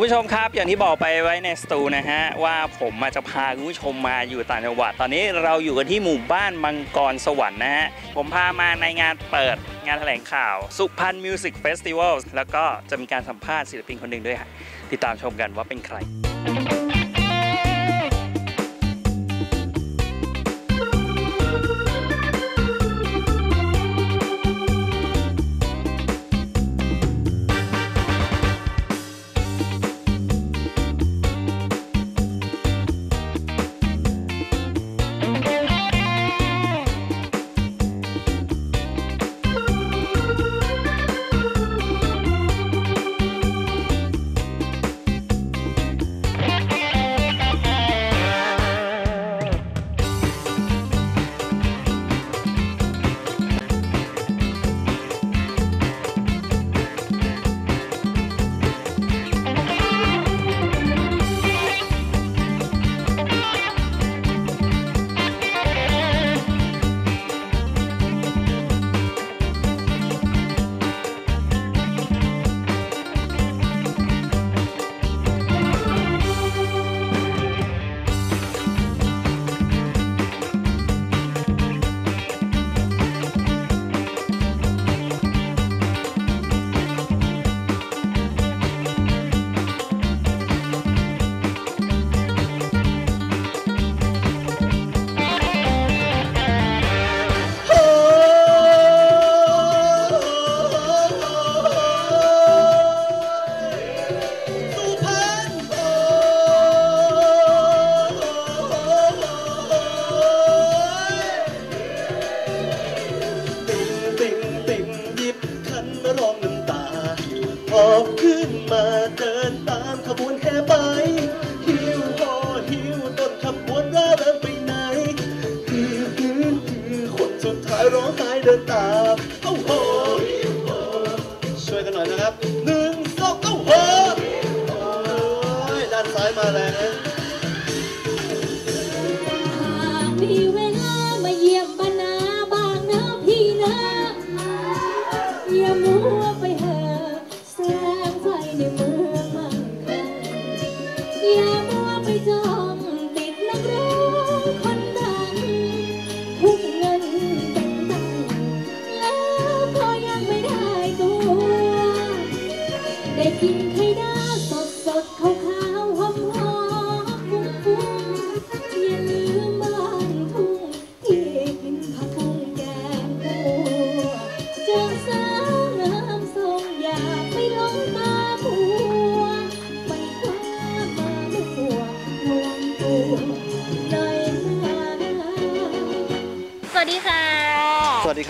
คุณผู้ชมครับ อย่างที่บอกไปไว้ในสตูนะฮะว่าผมมาจจะพาคุณผู้ชมมาอยู่ต่างจังหวัด ตอนนี้เราอยู่กันที่หมู่บ้านมังกรสวรรค์นะฮะผมพามาในงานเปิดงานแถลงข่าว สุพรรณมิวสิกเฟสติวัลแล้วก็จะมีการสัมภาษณ์ศิลปินคนหนึ่งด้วยฮะติดตามชมกันว่าเป็นใคร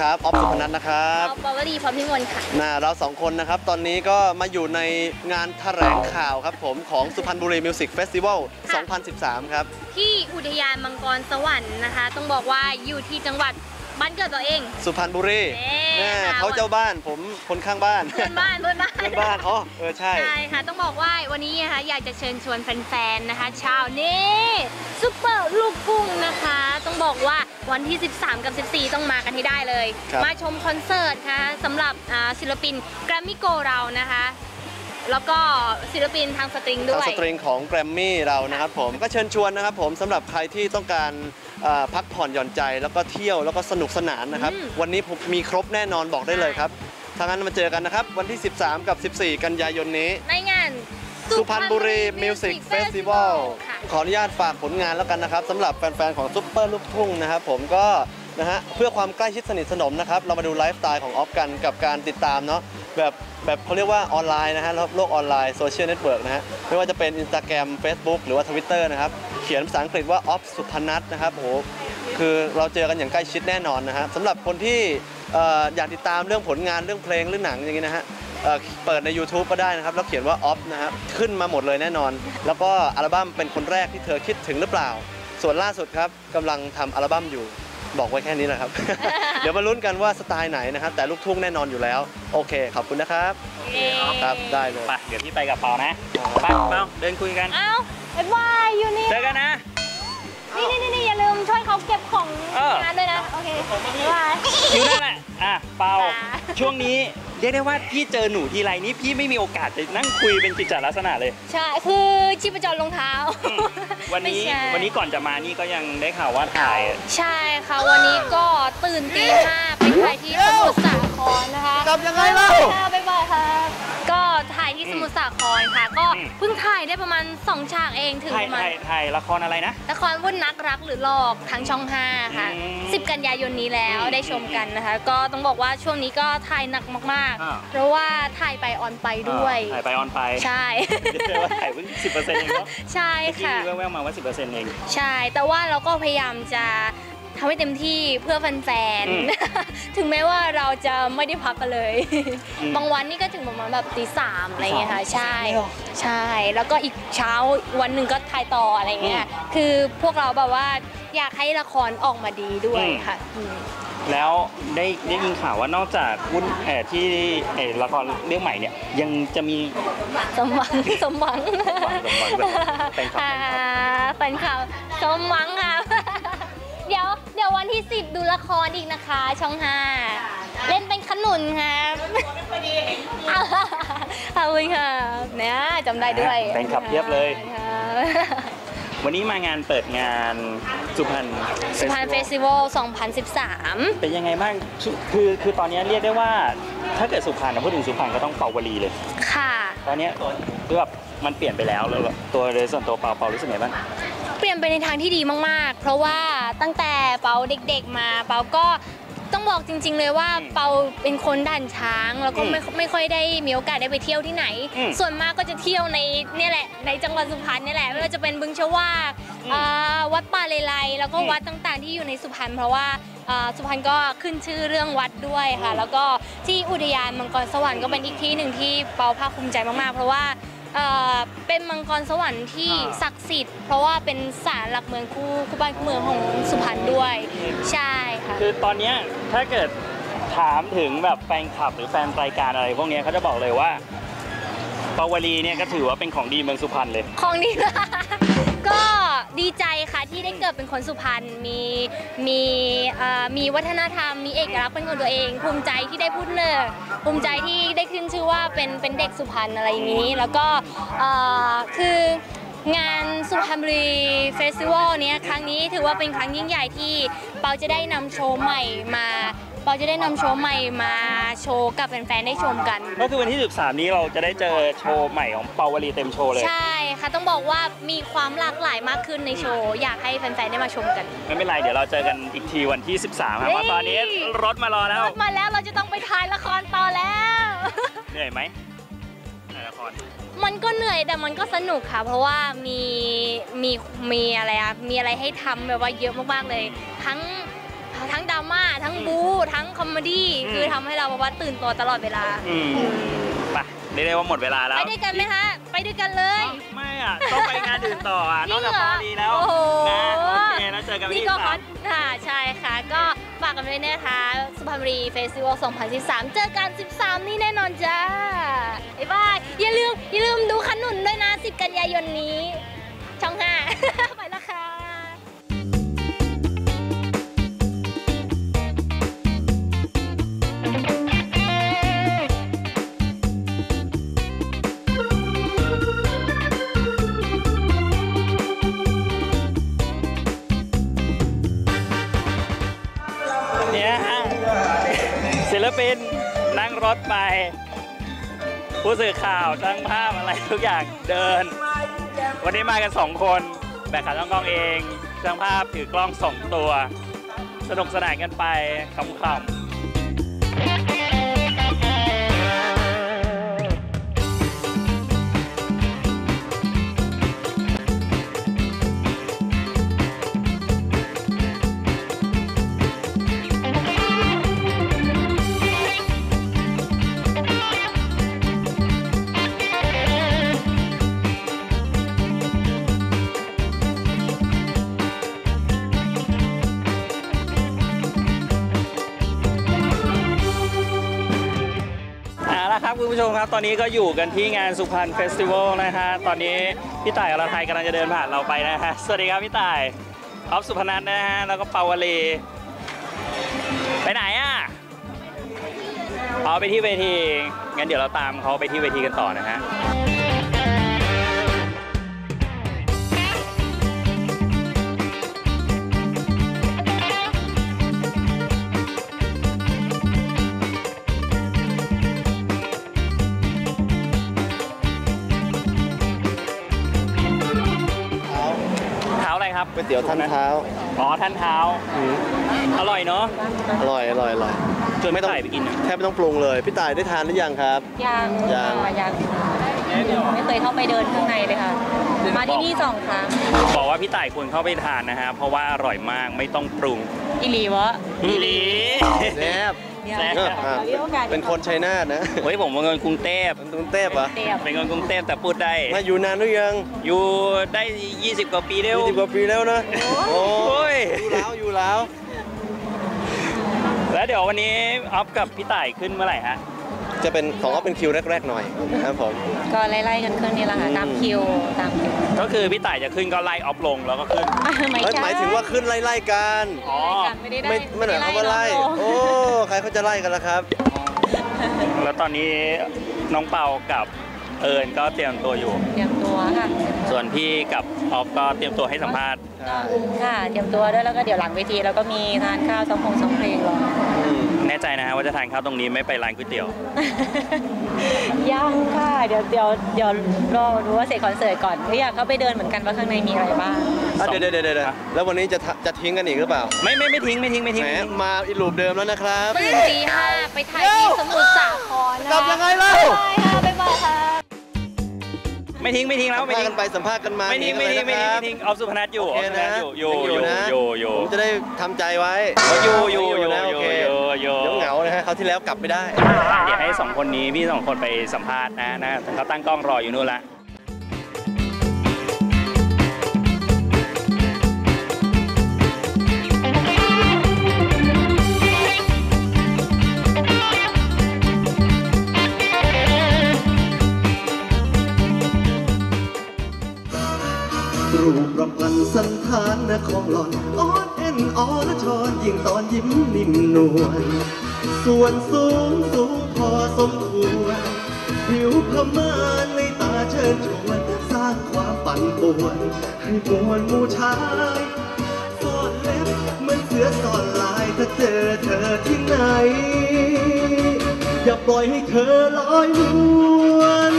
ครับออฟสุพนัทนะครับออฟบาวรีพร้อมพิมลค่ะน่าเราสองคนนะครับ ตอนนี้ก็มาอยู่ในงานแถลงข่าวครับผมของสุพรรณบุรีมิวสิกเฟสติวัลค่ะ2013 ครับ ที่อุทยานมังกรสวรรค์นะคะ ต้องบอกว่าอยู่ที่จังหวัด บ้านเกิดตัวเอง สุพรรณบุรีเอ๊ะแม่ค่ะเขาเจ้าบ้านผมคนข้างบ้านเพื่อนบ้านเพื่อนบ้านเพื่อนบ้านอ๋อเออใช่ใช่ค่ะต้องบอกว่าวันนี้นะคะอยากจะเชิญชวนแฟนๆนะคะชาวนี้ซุปเปอร์ลูกกุ้งนะคะ ต้องบอกว่าวันที่ 13 กับ 14 ต้องมากันให้ได้เลยครับมาชมคอนเสิร์ตค่ะสำหรับอ่าศิลปินแกรมมี่โกเรานะคะแล้วก็ศิลปินทางสตริงด้ทางวยสตริงของแกรมมี่เรานะครับผมก็เชิญชวนนะครับผมสำหรับใครที่ต้องการเอ่อ พักผ่อนหย่อนใจแล้วก็เที่ยวแล้วก็สนุกสนานนะครับอืมวันนี้ผมมีครบแน่นอนบอกได้เลยครับถ้างั้นมาเจอกันนะครับ วันที่ 13 กับ 14 กันยายนนี้ ในงาน สุพรรณบุรีมิวสิกเฟสติวัลค่ะขออนุญาตฝากผลงานแล้วกันนะครับสำหรับแฟน ๆ ของซุปเปอร์ลูกทุ่งนะครับผมก็นะฮะเพื่อความใกล้ชิดสนิทสนมนะครับ เรามาดูไลฟ์สไตล์ของออฟกันกับการติดตามเนาะ แบบแบบเขาเรียกว่าออนไลน์นะฮะโลกออนไลน์โซเชียลเน็ตเวิร์กนะฮะไม่ว่าจะเป็น Instagram Facebook หรือว่า Twitter นะครับเขียนภาษาอังกฤษว่าออฟสุพนัทนะครับโหคือเราเจอกันอย่างใกล้ชิดแน่นอนนะฮะสำหรับคนที่อยากติดตามเรื่องผลงานเรื่องเพลงเรื่องหนังอย่างนี้นะฮะเอ่อเปิดใน YouTube ก็ได้นะครับ แล้วเขียนว่าออฟนะครับขึ้นมาหมดเลยแน่นอน แล้วก็อัลบั้มเป็นคนแรกที่เธอคิดถึงหรือเปล่า ส่วนล่าสุดครับกำลังทำอัลบั้มอยู่ บอกไว้แค่นี้นะครับ เดี๋ยวมาลุ้นกันว่าสไตล์ไหนนะครับ แต่ลูกทุ่งแน่นอนอยู่แล้ว โอเค ขอบคุณนะครับเย้ครับได้เลยไปเดี๋ยวพี่ไปกับเปานะไปเปาเดินคุยกันเอ้าเอ็ดวายอยู่นี่เจอกันนะนี่นี่นี่อย่าลืมช่วยเขาเก็บของเอองานด้วยนะ โอเคบ๊ายบายอยู่นั่นแหละอะเปาค่ะช่วงนี้ เรียกได้ว่าพี่เจอหนูทีไรนี่พี่ไม่มีโอกาสจะนั่งคุยเป็นกิจจลักษณะเลย ใช่ คือชีพจรรองเท้า วันนี้ไม่ใช่วันนี้ก่อนจะมานี่ก็ยังได้ข่าวว่าถ่าย ใช่ค่ะ วันนี้ก็ตื่นตีห้าไปถ่ายที่สมุทรสาครนะคะกลับยังไงเล่าค่ะบ๊ายบายค่ะก็ถ่าย ที่สมุทรสาครค่ะ ก็อืมเพิ่งถ่ายได้ประมาณ 2 ฉากเองถึงถ่ายประมาณถ่ายถ่ายละครอะไรนะ ละครวุ่นนักรักหรือหลอกทางช่อง 5 ค่ะอืม10 กันยายนนี้แล้วอืมได้ชมกันนะคะ ก็ต้องบอกว่าช่วงนี้ก็ถ่ายหนักมากอ่าๆเพราะว่าถ่ายไปออนไปด้วยถ่ายไปออนไปใช่เรียกได้ว่าถ่ายเพิ่งสิบเปอร์เซ็นต์เองเนาะใช่ที่ค่ะแว่วๆมาว่าสิบเปอร์เซ็นต์เองใช่แต่ว่าเราก็พยายามจะ ทำให้เต็มที่เพื่อแฟนอืมๆถึงแม้ว่าเราจะไม่ได้พักกันเลยอืมบางวันนี่ก็ถึงประมาณแบบตีสามอะไรเงี้ยค่ะใช่ตีสามเลยเหรอใช่ แล้วก็อีกเช้าวันหนึ่งก็ถ่ายต่ออะไรเงี้ยคือพวกเราแบบว่าอยากให้ละครออกมาดีด้วยค่ะอืมแล้วได้ได้ยินข่าวว่านอกจากวุ่นเอ่อที่เอ่อละครเรื่องใหม่เนี่ยยังจะมีสมหวังสมหวังสมหวังสมหวังแฟนคลับแฟนคลับแฟนคลับสมหวังค่ะเดี๋ย วเดี๋ยววันที่ 10 ดูละครอีกนะคะ ช่อง5เล่นเป็นขนุนครับขอบคุณค่ะเนี่ยจำได้ด้วยแฟนคลับเพียบเลยค่ะวันนี้มางานเปิดงานสุพรรณสุพรรณเฟสติวัล 2013 เป็นยังไงบ้าง คือคือคือตอนนี้เรียกได้ว่า ถ้าเกิดสุพรรณนะพูดถึงสุพรรณก็ต้องเป่าวลีเลย ค่ะ ตอนเนี้ยคือแบบมันเปลี่ยนไปแล้วแล้วแบบตัวโดยส่วนตัวเปาเปารู้สึกไงบ้าง เปลี่ยนไปในทางที่ดีมากๆ เพราะว่าตั้งแต่เปาเด็กๆมา เปาก็ต้องบอกจริง ๆ เลยว่าอืมเปาเป็นคนด่านช้าง แล้วก็อืมไม่ไม่ค่อยได้มีโอกาสได้ไปเที่ยวที่ไหนอืมส่วนมากก็จะเที่ยวในเนี่ยแหละในจังหวัดสุพรรณเนี่ยแหละไม่ว่าจะเป็นบึงชวากอืมอ่าวัดป่าเลไลแล้วก็อืมวัดต่างๆ ที่อยู่ในสุพรรณเพราะว่าอ่าสุพรรณก็ขึ้นชื่อเรื่องวัดด้วยค่ะ แล้วก็ที่อุทยานมังกรสวรรค์ก็เป็นอีกที่หนึ่งที่เปาภาคภูมิใจมากๆ เพราะว่าเอ่อเป็นมังกรสวรรค์ที่อ่าศักดิ์สิทธิ์ เพราะว่าเป็นศาลหลักเมืองคู่คู่บ้านคู่เมืองของสุพรรณด้วย ใช่ค่ะ คือตอนเนี้ยถ้าเกิดถามถึงแบบแฟนคลับหรือแฟนรายการอะไร พวกเนี้ยเขาจะบอกเลยว่าเปาวลีเนี่ยก็ถือว่าเป็นของดีเมืองสุพรรณเลย ของดี ก็ดีใจค่ะที่ได้เกิดเป็นคนสุพรรณมีมีเอ่อมีวัฒนธรรม มีเอกลักษณ์เป็นของตัวเอง ภูมิใจที่ได้พูดเนอภูมิใจที่ได้ขึ้นชื่อว่าเป็นเป็นเด็กสุพรรณอะไรอย่างนี้ แล้วก็เอ่อคือ งานสุพรรณบุรีเฟสติวัลเนี้ยครั้งนี้ถือว่าเป็นครั้งยิ่งใหญ่ที่เปาจะได้นำโชว์ใหม่มาเปาจะได้นำโชว์ใหม่มาโชว์กับแฟนๆได้ชมกัน ก็คือวันที่ 13 นี้เราจะได้เจอโชว์ใหม่ของเปาวลีเต็มโชว์เลย ใช่ค่ะต้องบอกว่ามีความหลากหลายมากขึ้นในโชว์ อยากให้แฟนๆได้มาชมกัน ไม่เป็นไรเดี๋ยวเราเจอกันอีกทีวันที่ 13ครับเพราะตอนนี้รถมารอแล้ว รถมาแล้วเราจะต้องไปถ่ายละครต่อแล้ว เหนื่อยไหมถ่ายละค ร มันก็เหนื่อยแต่มันก็สนุกค่ะ เพราะว่ามีมีมีอะไรอะมีอะไรให้ทำแบบว่าเยอะมากๆเลย ทั้งทั้งดราม่าทั้งบู๊ทั้งคอมเมดี้อืมคือทำให้เราแบบว่าตื่นตัวตลอดเวลาอืมไปเรียกได้ว่าหมดเวลาแล้ไปวด้วยกันไหมคะไป ด้วยกันเลย ไม่อะ ต้องไปงานอื่นต่ออะจนริอกงจากเหรเปาอวลีแล้วโอ้โหนะโอเคแล้วเจอกันวันนี่ที่ก็13ฮอตค่ะใช่ค่ะ ก็ฝากกันด้วยนะคะสุพรรณบุรีเฟสติวัล 2013 เจอกัน 13 นี่แน่นอนจ้าบ๊ายบายอย่าลืมอย่าลืมดูขนุนด้วยนะ 10 กันยายนนี้ สื่อข่าวช่างภาพอะไรทุกอย่างเดิน วันนี้มากันสองคนแบกขาตั้งกล้องเองช่างภาพถือกล้องสองตัว สนุกสนานกันไปขำ อนนี้ก็อยู่กันที่งานสุพรรณเฟสติวัลนะฮะ ตอนนี้พี่ต่ายอรไทยกำลังจะเดินผ่านเราไปนะฮะ สวัสดีครับพี่ต่ายออฟสุพนัทนะฮะ แล้วก็เปาวลีไปไหนอะเอาไปที่เวที งั้นเดี๋ยวเราตามเขาไปที่เวทีกันต่อนะฮะ วยเตี๋ยวท่านเท้า อ๋อท่านเท้าอืมอร่อยเนาะ อร่อยอร่อยอร่อยชวนไม่ต้องไปกินนะแทบไม่ต้องปรุงเลย พี่ต่ายได้ทานหรือยังครับ ยังยังค่ะยังไม่เคยเข้าไปเดินข้างในเลยค่ะ มาที่นี่สองครั้ง บอกว่าพี่ต่ายควรเข้าไปทานนะฮะ เพราะว่าอร่อยมากไม่ต้องปรุง อิลีวะอีหลีแซ่บ แซ่บอะเดี๋ยวมีโอกาสเป็นคนชัยนาทนะเฮ้ยผมเป็นคนกรุงเทพเป็นกรุงเทพเหรอเตียบเป็นคนกรุงเทพแต่พูดได้มาอยู่นานหรือยังอยู่ได้ 20 กว่าปีเร็วยี่สิบกว่าปีแล้วนะโอ้โอ้ยอยู่แล้วอยู่แล้ว แล้วเดี๋ยววันนี้ออฟกับพี่ต่ายขึ้นเมื่อไหร่ฮะ จะเป็นของก็เป็นคิวแรกๆหน่อยนะครับผมก็ไล่ๆกันขึ้นนี่แหละค่ะตามคิวตามคิวก็คือพี่ต่ายจะขึ้นก็ไล่ออฟลงแล้วก็ขึ้นไม่เอ้ยใช่หมายถึงว่าขึ้นไล่ๆกันอ๋อไม่ได้ไม่ไม่หมายความว่าไล่น้องโลโอ้ใครเขาจะไล่กันล่ะครับ แล้วตอนนี้น้องเปากับเอิญก็เตรียมตัวอยู่ เตรียมตัวค่ะส่วนพี่กับออฟก็เตรียมตัวให้สัมภาษณ์ค่ะเตรียมตัวด้วยแล้วก็เดี๋ยวหลังเวทีแล้วก็มีทานข้าวซ้อมพงซ้อมเพลงรออืมแน่ ใจนะฮะว่าจะทานข้าวตรงนี้ไม่ไปร้านก๋วยเตี๋ยว ยังค่ะ เดี๋ยวเดี๋ยวเดี๋ยวรอรู้ว่าเสร็จคอนเสิร์ตก่อนก็อยากเข้าไปเดินเหมือนกันว่าข้างในมีอะไรบ้าง อะเดี๋ยวเดี๋ยวเดี๋ยวเดี๋ยวแล้ววันนี้จะทะจะทิ้งกันอีกหรือเปล่าไม่ไม่ไม่ทิ้งไม่ทิ้งไม่ทิ้งแหมไม่ทิ้งมาอีลูปเดิมแล้วนะครับตื่นตีห้าไปถ่ายที่สมุทรสาครนะกลับยังไงเล่าใช่ค่ะบ๊ายบายค่ะ ไม่ทิ้งไม่ทิ้งแล้วสัมไม่ภาษณ์ทิ้กังนไปสัมภาษณ์กันมาไม่ทิ้งหไม่นีทิ้งกัไม่นทิ้งเลยไม่ทิ้งออฟสุพนัทอยู่โอออเคฟสุพนันะทอยู่อยู่ยังอยู่นะอยู่อยู่ผมจะได้ทำใจไว้อยู่อยู่อยู่นะอโอยู่เคอยู่อยู่เดี๋ยวเหงานะฮะเขาวที่แล้วกลับไม่ได้เดี๋ยวให้สองคนนี้พี่สองคนไปสัมภาษณ์นะนะเขาตั้งกล้องรออยู่นู่นละ รูปรำพันสันฐานนะของหล่อนอ่อนเอ็นอ่อนชอนยิ่งตอนยิ้มนิ่มนวลส่วนสูงสูงพอสมควร ผิวพม่าในตาเชิญชวนสร้างความปั่นป่วน ให้มวลมูชายซ่อนเล็บเหมือนเสือซ่อนลายถ้าเจอเธอที่ไหน อย่าปล่อยให้เธอลอยนวล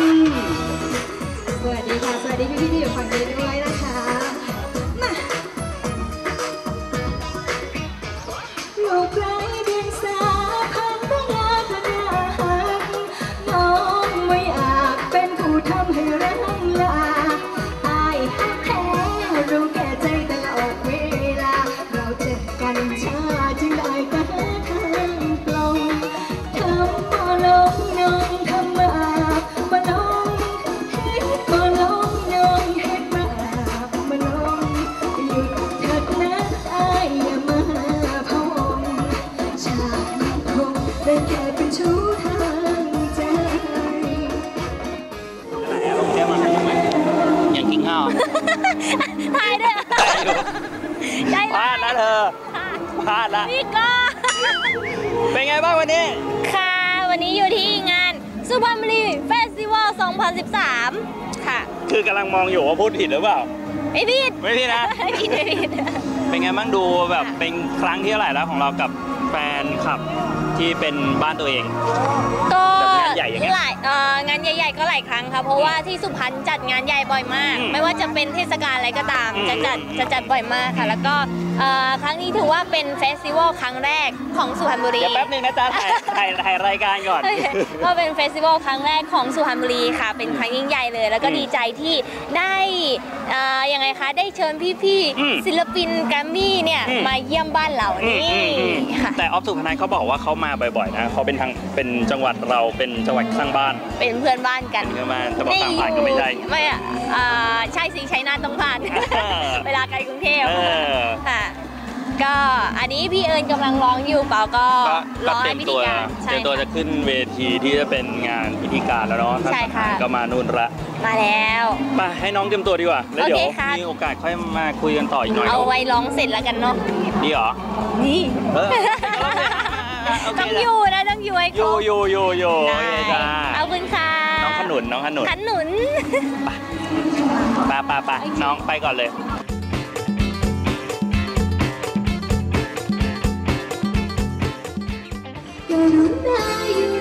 สวัสดีค่ะ สวัสดีพี่ๆที่อยู่ฝั่งนี้ด้วย พลาดแล้วเธอพลาดละพี่ก็เป็นไงบ้างวันนี้ ค่ะ วันนี้อยู่ที่งานสุพรรณบุรีเฟสติวัล 2013 ค่ะ คือกำลังมองอยู่ว่าพูดผิดหรือเปล่า ไม่ผิด ไม่ผิดนะ ไม่ผิดไม่ผิด เป็นไงบ้างดูแบบเป็นครั้งที่เท่าไหร่แล้วของเรากับแฟนคลับที่เป็นบ้านตัวเองก็แบบงานใหญ่อย่างเงี้ยหลายเอ่องานใหญ่ ๆ ก็หลายครั้งค่ะเพราะว่าที่สุพรรณจัดงานใหญ่บ่อยมาก อืมไม่ว่าจะเป็นเทศกาลอะไรก็ตาม อืม จะจัดอืมจะจัดบ่อยมากค่ะ แล้วก็เอ่อครั้งนี้ถือว่าเป็นเฟสติวัลครั้งแรกของสุพรรณบุรี เดี๋ยวแป๊บหนึงนะจ๊ะถ่ายถ่ายถ่ายรายการก่อนโอเคก็เป็นเฟสติวัลครั้งแรกของสุพรรณบุรีค่ะ เป็นครั้งยิ่งใหญ่เลย แล้วก็อืมดีใจที่ได้เอ่อยังไงคะ ได้เชิญพี่อืมๆศิลปินแกรมมี่เนี่ยอืม มาเยี่ยมบ้านเราอืมนี่อืมอืมค่ะ แต่ออฟสุพนันเขาบอกว่าเขามาบ่อยๆนะเขาเป็นทางเป็นจังหวัดเราเป็นจังหวัดข้างบ้าน เป็นเพื่อนบ้านกันเป็นเพื่อนบ้านแต่บอกทางผ่านก็ไม่ใช่ไม่อะอ่าใช่สิใช้นานต้องผ่านเออเวลาไกลกรุงเทพเออค่ะก็อันนี้พี่เอิญกำลังร้องอยู่เปล่าก็ก็รก็อเตรีให้ยมพิตัธีวการเตรียมตัวจะขึ้นเวทีที่จะเป็นงานพิธีการแล้วเนาะท่านใช่ประธาค่ะนก็มานู่นละมาแล้วมาให้น้องเตรียมตัวดีกว่าแล้วเดี๋ยวโอเคค่ะมีโอกาสค่อยมาคุยกันต่ออีกหน่อยเอาไว้ร้องเสร็จแล้วกันเนาะดีเหรอนี่ เอออะโอเคต้องอยู่นะต้องอยู่ให้อครยู่บอยู่อยู่อยู่โอได้เคจ้าเอาคุณค่ะน้องขนุนน้องขนุนขนุนไปไปไปน้องไปก่อนเลยกรุณาอยู่ในระ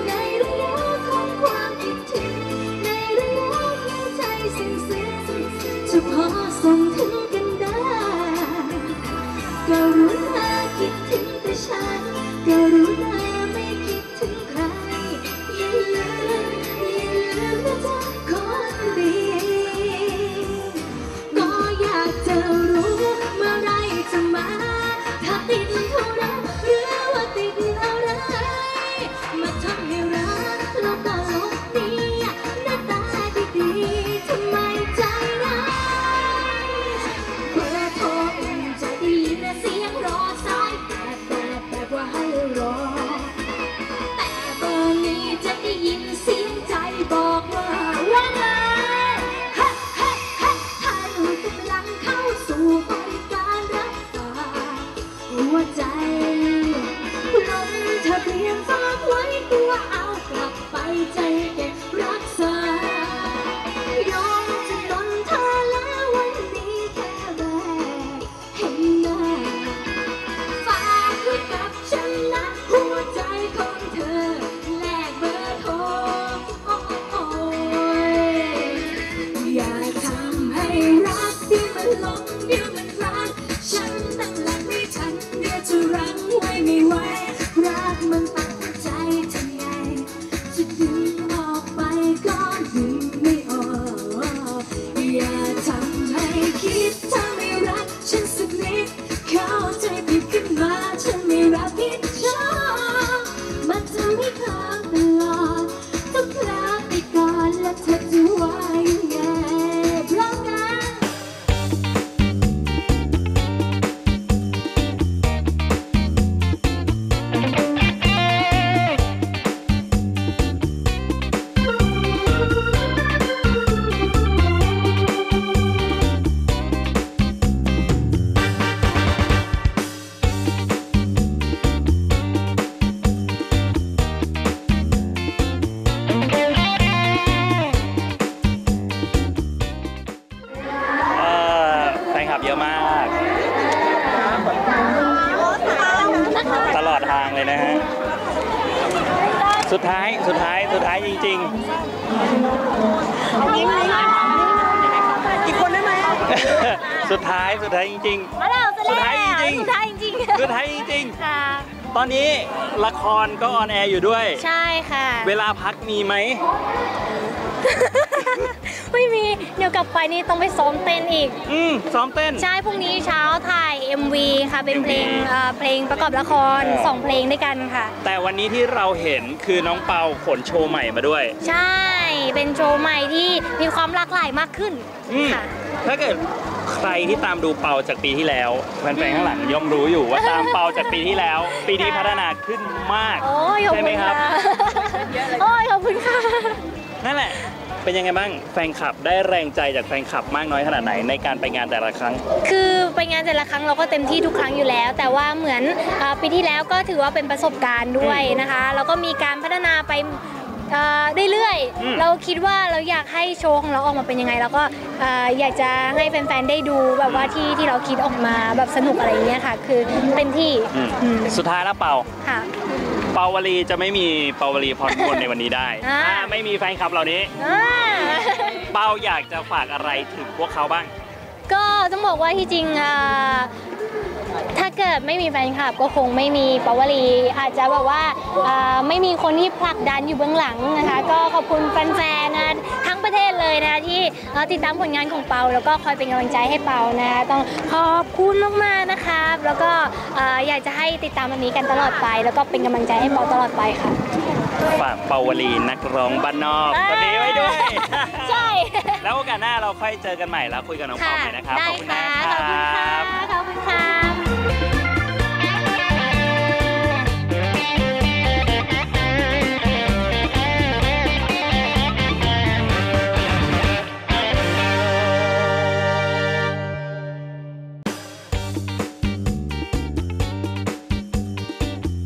ใจ อีกคนได้ไหมสุดท้ายสุดท้ายจริงมาแล้วเสร็จสุดแล้วท้ายจริงๆสุดท้ายจริงๆสุดท้ายจริงค่ะๆตอนนี้ละครก็ออนแอร์อยู่ด้วย ใช่ค่ะ เวลาพักมีไหมไม่มีเดี๋ยวกลั บไปนี่ต้องไปซ้อมเต้นอีก อืมซ้อมเต้น ใช่พรุ่งนี้เช้าถ่าย MV ค่ะเป็นเพลง MV เอ่อเพลงประกอบละครเออสองเพลงด้วยกันค่ะ แต่วันนี้ที่เราเห็นคือน้องเปาขนโชว์ใหม่มาด้วย ใช่เป็นโชว์ใหม่ที่มีความหลากหลายมากขึ้นอืม ค่ะ ถ้าเกิดใครที่ตามดูเปาจากปีที่แล้วแฟนๆข้างหลังย่อมรู้อยู่ว่าตามเปาจากปีที่แล้ว ปีนี้พัฒนาขึ้นมาก โอ้ยขอบใช่คุไหมณครัค่ะบโอ้ยขอบคุณค่ะ นั่นแหละ เป็นยังไงบ้างแฟนคลับได้แรงใจจากแฟนคลับมากน้อยขนาดไหนในการไปงานแต่ละครั้ง คือไปงานแต่ละครั้งเราก็เต็มที่ทุกครั้งอยู่แล้ว แต่ว่าเหมือนเอ่อปีที่แล้วก็ถือว่าเป็นประสบการณ์ด้วยนะคะแล้วก็มีการพัฒนาไปเอ่อเรื่อยอืม ๆเราคิดว่าเราอยากให้โชว์ของเราออกมาเป็นยังไงแล้วก็เอ่ออยากจะให้แฟนๆได้ดูแบบว่าที่ที่เราคิดออกมาแบบสนุกอะไรอย่างเงี้ยค่ะ คือเต็มที่อืมอืมสุดท้ายแล้วเปาค่ะ เปาวลีจะไม่มีเปาวลีพรพลในวันนี้ได้อ่าถ้าไม่มีแฟนคลับเหล่านี้ อ่าเปาอยากจะฝากอะไรถึงพวกเขาบ้าง ก็ต้องบอกว่าที่จริงอ่า ถ้าเกิดไม่มีแฟนคลับก็คงไม่มีปาวลีอาจจะแบบว่าอ่าไม่มีคนที่ผลักดันอยู่เบื้องหลังนะคะ ก็ขอบคุณแฟนๆนะทั้งประเทศเลยนะที่เอ่อติดตามผลงานของเปา แล้วก็คอยเป็นกำลังใจให้เปานะต้องขอบคุณมากๆนะครับ แล้วก็เอ่ออยากจะให้ติดตามแบบนี้กันตลอดไป แล้วก็เป็นกำลังใจให้เปาตลอดไปค่ะฝากเปาวลีนักร้องบ้านนอกคนนี้ไว้ด้วย ใช่ แล้วโอกาสหน้าเราค่อยเจอกันใหม่แล้วคุยกับน้องเปาค่ะใหม่นะครับได้ขอบคุณค่ะนะคขอบคุณรัค่ะบขอบคุณค่ะ